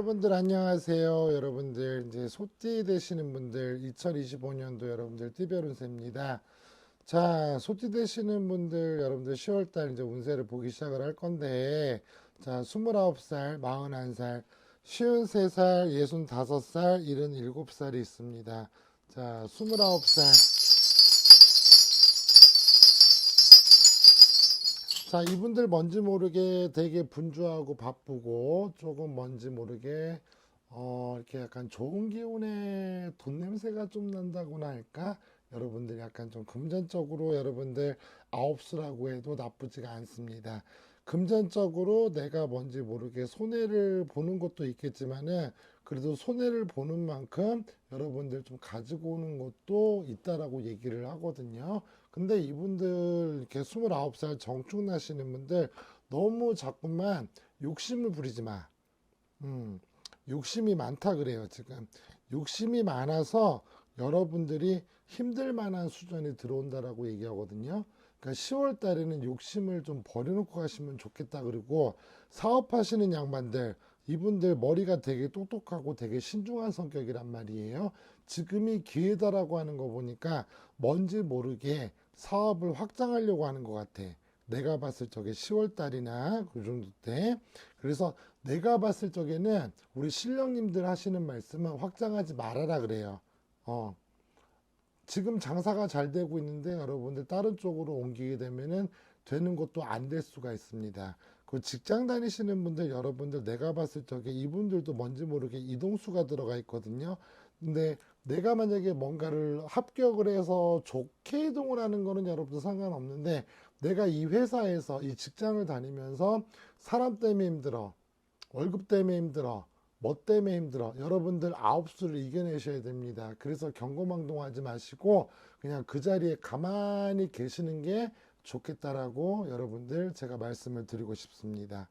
여러분들 안녕하세요. 여러분들 이제 소띠 되시는 분들 2025년도 여러분들 띠별 운세입니다. 자, 소띠 되시는 분들 여러분들 10월 달 이제 운세를 보기 시작을 할 건데 자, 29살, 41살, 53살, 65살, 77살이 있습니다. 자, 29살 자, 이분들 뭔지 모르게 되게 분주하고 바쁘고 조금 뭔지 모르게 어, 이렇게 약간 좋은 기운의 돈 냄새가 좀 난다고나 할까? 여러분들 약간 좀 금전적으로 여러분들 아홉수라고 해도 나쁘지가 않습니다. 금전적으로 내가 뭔지 모르게 손해를 보는 것도 있겠지만은 그래도 손해를 보는 만큼 여러분들 좀 가지고 오는 것도 있다라고 얘기를 하거든요. 근데 이분들 이렇게 29살 정축 나시는 분들 너무 자꾸만 욕심을 부리지 마. 음, 욕심이 많다 그래요, 지금. 욕심이 많아서 여러분들이 힘들 만한 수준이 들어온다라고 얘기하거든요. 그러니까 10월 달에는 욕심을 좀 버려놓고 가시면 좋겠다. 그리고 사업하시는 양반들, 이분들 머리가 되게 똑똑하고 되게 신중한 성격이란 말이에요. 지금이 기회다라고 하는 거 보니까 뭔지 모르게 사업을 확장하려고 하는 것 같아. 내가 봤을 적에 10월 달이나 그 정도 때. 그래서 내가 봤을 적에는 우리 신령님들 하시는 말씀은 확장하지 말아라 그래요. 어. 지금 장사가 잘 되고 있는데 여러분들 다른 쪽으로 옮기게 되면은 되는 것도 안 될 수가 있습니다. 그 직장 다니시는 분들 여러분들 내가 봤을 적에 이분들도 뭔지 모르게 이동수가 들어가 있거든요. 근데 내가 만약에 뭔가를 합격을 해서 좋게 이동을 하는 거는 여러분들 상관없는데 내가 이 회사에서 이 직장을 다니면서 사람 때문에 힘들어. 월급 때문에 힘들어. 뭐 때문에 힘들어? 여러분들 아홉 수를 이겨내셔야 됩니다. 그래서 경고망동하지 마시고 그냥 그 자리에 가만히 계시는 게 좋겠다라고 여러분들 제가 말씀을 드리고 싶습니다.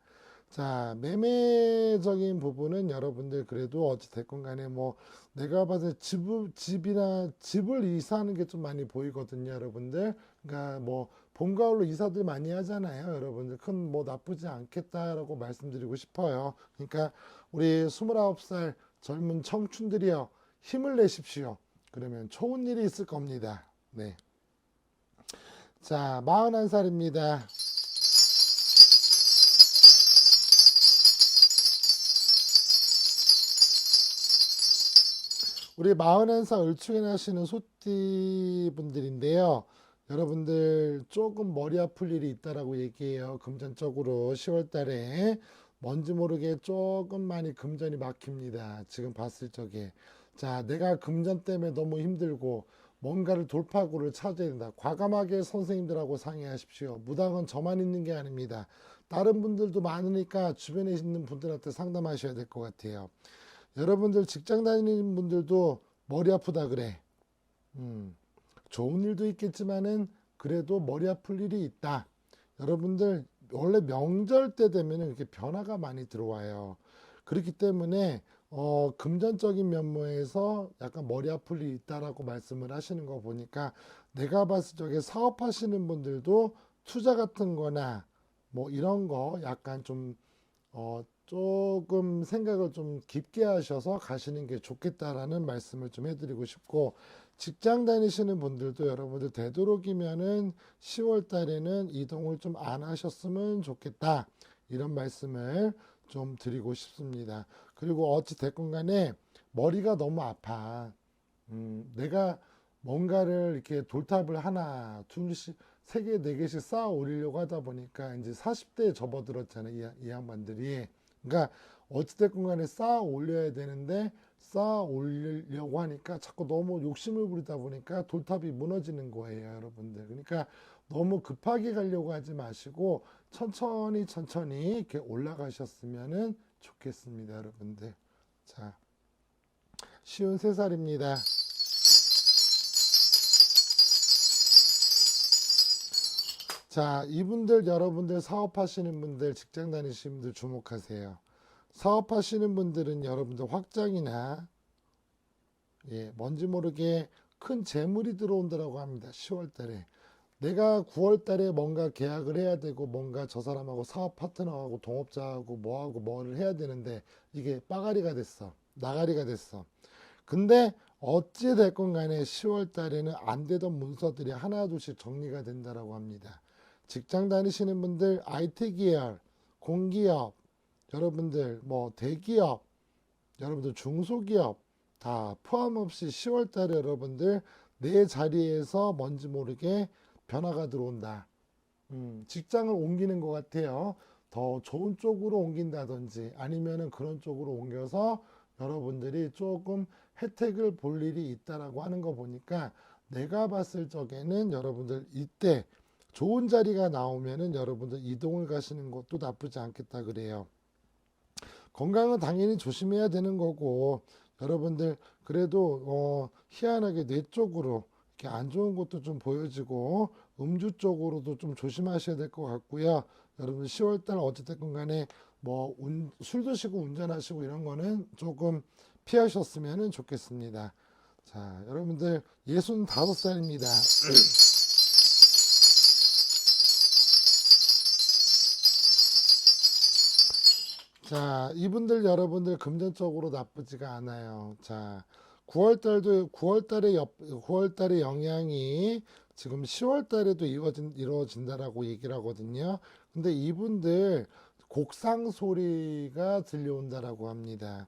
자, 매매적인 부분은 여러분들 그래도 어찌됐건 간에 뭐 내가 봐서 집, 집이나 집을 이사하는 게 좀 많이 보이거든요, 여러분들. 그러니까 뭐 봄, 가을로 이사들 많이 하잖아요, 여러분들. 큰 뭐 나쁘지 않겠다라고 말씀드리고 싶어요. 그러니까 우리 29살 젊은 청춘들이여 힘을 내십시오. 그러면 좋은 일이 있을 겁니다. 네. 자, 41살입니다. 우리 41살 을충에 나시는 소띠 분들인데요. 여러분들 조금 머리 아플 일이 있다라고 얘기해요. 금전적으로 10월 달에 뭔지 모르게 조금 많이 금전이 막힙니다. 지금 봤을 적에. 자, 내가 금전 때문에 너무 힘들고 뭔가를 돌파구를 찾아야 된다. 과감하게 선생님들하고 상의하십시오. 무당은 저만 있는 게 아닙니다. 다른 분들도 많으니까 주변에 있는 분들한테 상담하셔야 될 것 같아요. 여러분들 직장 다니는 분들도 머리 아프다 그래. 음, 좋은 일도 있겠지만은 그래도 머리 아플 일이 있다. 여러분들 원래 명절 때 되면 이렇게 변화가 많이 들어와요. 그렇기 때문에 어, 금전적인 면모에서 약간 머리 아플 일이 있다라고 말씀을 하시는 거 보니까 내가 봤을 적에 사업하시는 분들도 투자 같은 거나 뭐 이런 거 약간 좀 어, 조금 생각을 좀 깊게 하셔서 가시는 게 좋겠다라는 말씀을 좀 해드리고 싶고 직장 다니시는 분들도 여러분들 되도록이면은 10월 달에는 이동을 좀 안 하셨으면 좋겠다. 이런 말씀을 좀 드리고 싶습니다. 그리고 어찌 됐건 간에 머리가 너무 아파. 음, 내가 뭔가를 이렇게 돌탑을 하나, 둘씩, 세 개, 네 개씩 쌓아 올리려고 하다 보니까 이제 40대에 접어들었잖아요. 이, 이 양반들이. 그러니까 어찌됐건 간에 쌓아 올려야 되는데 쌓아 올리려고 하니까 자꾸 너무 욕심을 부리다 보니까 돌탑이 무너지는 거예요, 여러분들. 그러니까 너무 급하게 가려고 하지 마시고 천천히 천천히 이렇게 올라가셨으면 좋겠습니다, 여러분들. 자, 쉬운 세 살입니다. 자, 이분들 여러분들 사업하시는 분들, 직장 다니시는 분들 주목하세요. 사업하시는 분들은 여러분들 확장이나 예, 뭔지 모르게 큰 재물이 들어온다라고 합니다. 10월 달에. 내가 9월 달에 뭔가 계약을 해야 되고 뭔가 저 사람하고 사업 파트너하고 동업자하고 뭐하고 뭐를 해야 되는데 이게 빠가리가 됐어. 나가리가 됐어. 근데 어찌 됐건 간에 10월 달에는 안 되던 문서들이 하나둘씩 정리가 된다라고 합니다. 직장 다니시는 분들 IT 계열, 공기업, 여러분들 뭐 대기업, 여러분들 중소기업 다 포함 없이 10월 달에 여러분들 내 자리에서 뭔지 모르게 변화가 들어온다. 음, 직장을 옮기는 것 같아요. 더 좋은 쪽으로 옮긴다든지 아니면은 그런 쪽으로 옮겨서 여러분들이 조금 혜택을 볼 일이 있다라고 하는 거 보니까 내가 봤을 적에는 여러분들 이때 좋은 자리가 나오면은 여러분들 이동을 가시는 것도 나쁘지 않겠다 그래요. 건강은 당연히 조심해야 되는 거고 여러분들 그래도 어 희한하게 뇌 쪽으로 이렇게 안 좋은 것도 좀 보여지고 음주 쪽으로도 좀 조심하셔야 될 것 같고요. 여러분 10월달 어찌됐건 간에 뭐 술 드시고 운전하시고 이런 거는 조금 피하셨으면 좋겠습니다. 자, 여러분들 65살입니다. 자, 이분들 여러분들 금전적으로 나쁘지가 않아요. 자, 9월 달도 9월 달에 옆 9월 달의 영향이 지금 10월 달에도 이루어진 이루어진다라고 얘기를 하거든요. 근데 이분들 곡상 소리가 들려온다라고 합니다.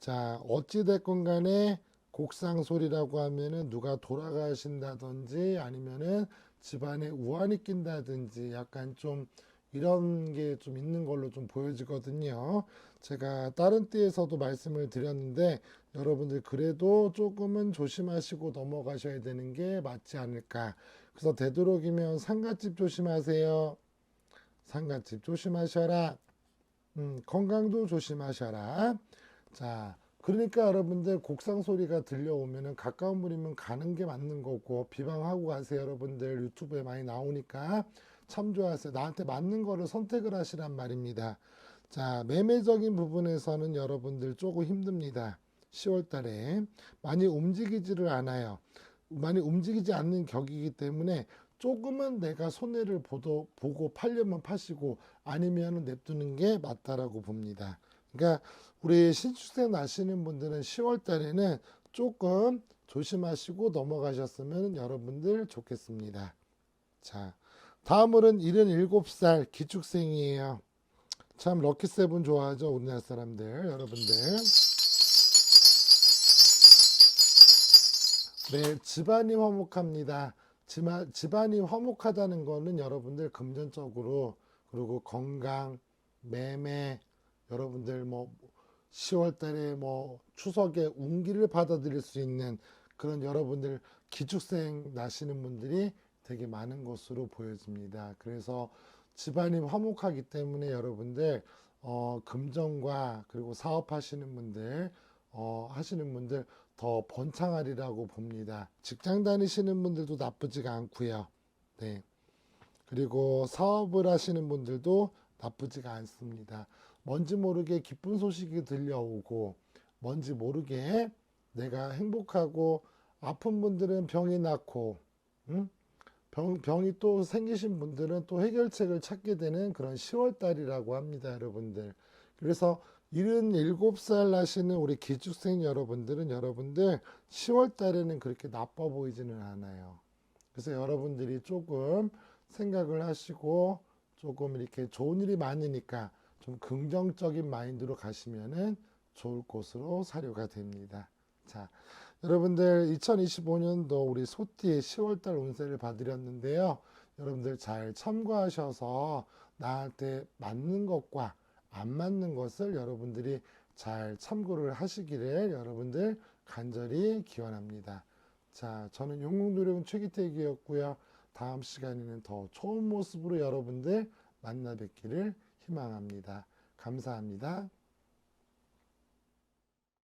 자, 어찌 됐건 간에 곡상 소리라고 하면은 누가 돌아가신다든지 아니면은 집안에 우환이 낀다든지 약간 좀 이런 게 좀 있는 걸로 좀 보여지거든요. 제가 다른 때에서도 말씀을 드렸는데 여러분들 그래도 조금은 조심하시고 넘어가셔야 되는 게 맞지 않을까. 그래서 되도록이면 상갓집 조심하세요. 상갓집 조심하셔라. 음, 건강도 조심하셔라. 자, 그러니까 여러분들 곡상 소리가 들려오면은 가까운 분이면 가는 게 맞는 거고 비방하고 가세요. 여러분들 유튜브에 많이 나오니까 참조하세요. 나한테 맞는 거를 선택을 하시란 말입니다. 자, 매매적인 부분에서는 여러분들 조금 힘듭니다. 10월 달에 많이 움직이지를 않아요. 많이 움직이지 않는 격이기 때문에 조금은 내가 손해를 보도, 보고 팔려면 파시고 아니면 냅두는 게 맞다라고 봅니다. 그러니까 우리 신축생 나시는 분들은 10월 달에는 조금 조심하시고 넘어가셨으면 여러분들 좋겠습니다. 자, 다음으로는 77살 기축생이에요. 참 럭키세븐 좋아하죠 우리나라 사람들 여러분들 네 집안이 화목합니다 집안, 집안이 화목하다는 거는 여러분들 금전적으로 그리고 건강 매매 여러분들 뭐 10월 달에 뭐 추석에 운기를 받아들일 수 있는 그런 여러분들 기축생 나시는 분들이 되게 많은 것으로 보여집니다. 그래서 집안이 화목하기 때문에 여러분들 어, 금전과 그리고 사업하시는 분들 어, 하시는 분들 더 번창하리라고 봅니다. 직장 다니시는 분들도 나쁘지가 않고요. 네. 그리고 사업을 하시는 분들도 나쁘지가 않습니다. 뭔지 모르게 기쁜 소식이 들려오고 뭔지 모르게 내가 행복하고 아픈 분들은 병이 낫고 응? 병, 병이 또 생기신 분들은 또 해결책을 찾게 되는 그런 10월 달이라고 합니다, 여러분들. 그래서 77살 나시는 우리 기축생 여러분들은 여러분들 10월 달에는 그렇게 나빠 보이지는 않아요. 그래서 여러분들이 조금 생각을 하시고 조금 이렇게 좋은 일이 많으니까 좀 긍정적인 마인드로 가시면은 좋을 곳으로 사료가 됩니다. 자, 여러분들 2025년도 우리 소띠의 10월달 운세를 봐드렸는데요. 여러분들 잘 참고하셔서 나한테 맞는 것과 안 맞는 것을 여러분들이 잘 참고를 하시기를 여러분들 간절히 기원합니다. 자, 저는 용궁노력은 최기택이었고요. 다음 시간에는 더 좋은 모습으로 여러분들 만나 뵙기를 희망합니다. 감사합니다.